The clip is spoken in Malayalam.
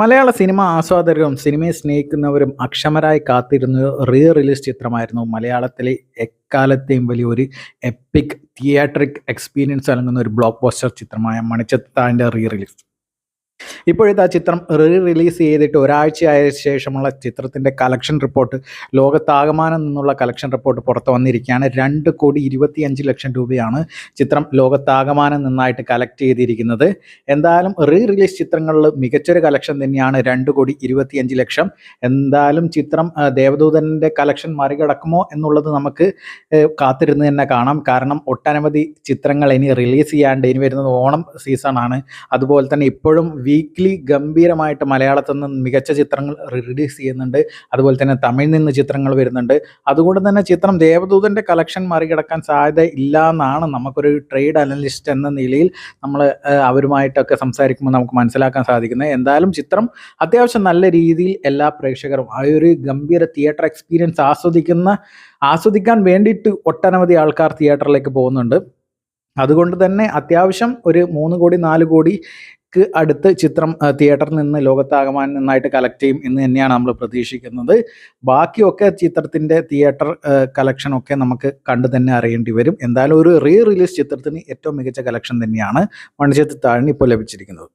മലയാള സിനിമ ആസ്വാദകരും സിനിമയെ സ്നേഹിക്കുന്നവരും അക്ഷമരായി കാത്തിരുന്ന റീ റിലീസ് ചിത്രമായിരുന്നു മലയാളത്തിലെ എക്കാലത്തെയും വലിയൊരു എപ്പിക് തിയേറ്ററിക് എക്സ്പീരിയൻസ് നൽകുന്ന ഒരു ബ്ലോക്ക് പോസ്റ്റർ ചിത്രമായ മണിച്ചത്താന്റെ റീ റിലീസ് ഇപ്പോഴത്തെ ആ ചിത്രം റീ റിലീസ് ചെയ്തിട്ട് ഒരാഴ്ചയായ ശേഷമുള്ള ചിത്രത്തിന്റെ കളക്ഷൻ റിപ്പോർട്ട് ലോകത്താകമാനം നിന്നുള്ള കളക്ഷൻ റിപ്പോർട്ട് പുറത്ത് വന്നിരിക്കുകയാണ്. രണ്ട് കോടി ഇരുപത്തിയഞ്ച് ലക്ഷം രൂപയാണ് ചിത്രം ലോകത്താകമാനം നിന്നായിട്ട് കളക്ട് ചെയ്തിരിക്കുന്നത്. എന്തായാലും റീ റിലീസ് ചിത്രങ്ങളിൽ മികച്ചൊരു കളക്ഷൻ തന്നെയാണ് രണ്ട് കോടി ഇരുപത്തിയഞ്ച് ലക്ഷം. എന്തായാലും ചിത്രം ദേവദൂതന്റെ കളക്ഷൻ മറികടക്കുമോ എന്നുള്ളത് നമുക്ക് കാത്തിരുന്ന് തന്നെ കാണാം. കാരണം ഒട്ടനവധി ചിത്രങ്ങൾ ഇനി റിലീസ് ചെയ്യാണ്ട് ഇനി വരുന്നത് ഓണം സീസണാണ് അതുപോലെ തന്നെ ഇപ്പോഴും വീക്ക്ലി ഗംഭീരമായിട്ട് മലയാളത്തിൽ നിന്ന് മികച്ച ചിത്രങ്ങൾ റിലീസ് ചെയ്യുന്നുണ്ട്. അതുപോലെ തന്നെ തമിഴിൽ നിന്ന് ചിത്രങ്ങൾ വരുന്നുണ്ട്. അതുകൊണ്ട് തന്നെ ചിത്രം ദേവദൂതന്റെ കളക്ഷൻ മറികടക്കാൻ സാധ്യത ഇല്ല എന്നാണ് നമുക്കൊരു ട്രേഡ് അനലിസ്റ്റ് എന്ന നിലയിൽ നമ്മൾ അവരുമായിട്ടൊക്കെ സംസാരിക്കുമ്പോൾ നമുക്ക് മനസ്സിലാക്കാൻ സാധിക്കുന്നത്. എന്തായാലും ചിത്രം അത്യാവശ്യം നല്ല രീതിയിൽ എല്ലാ പ്രേക്ഷകരും ആ ഒരു ഗംഭീര തിയേറ്റർ എക്സ്പീരിയൻസ് ആസ്വദിക്കുന്ന ആസ്വദിക്കാൻ വേണ്ടിയിട്ട് ഒട്ടനവധി ആൾക്കാർ തിയേറ്ററിലേക്ക് പോകുന്നുണ്ട്. അതുകൊണ്ട് തന്നെ അത്യാവശ്യം ഒരു മൂന്ന് കോടി നാല് കോടിക്ക് അടുത്ത് ചിത്രം തിയേറ്ററിൽ നിന്ന് ലോകത്താകമാനം നന്നായിട്ട് കളക്ട് ചെയ്യും എന്ന് തന്നെയാണ് നമ്മൾ പ്രതീക്ഷിക്കുന്നത്. ബാക്കിയൊക്കെ ചിത്രത്തിന്റെ തിയേറ്റർ കളക്ഷനൊക്കെ നമുക്ക് കണ്ടു തന്നെ അറിയേണ്ടി വരും. എന്തായാലും ഒരു റീ റിലീസ് ചിത്രത്തിന് ഏറ്റവും മികച്ച കളക്ഷൻ തന്നെയാണ് മണിച്ചത്ത് താഴ്ന്ന് ഇപ്പോൾ ലഭിച്ചിരിക്കുന്നത്.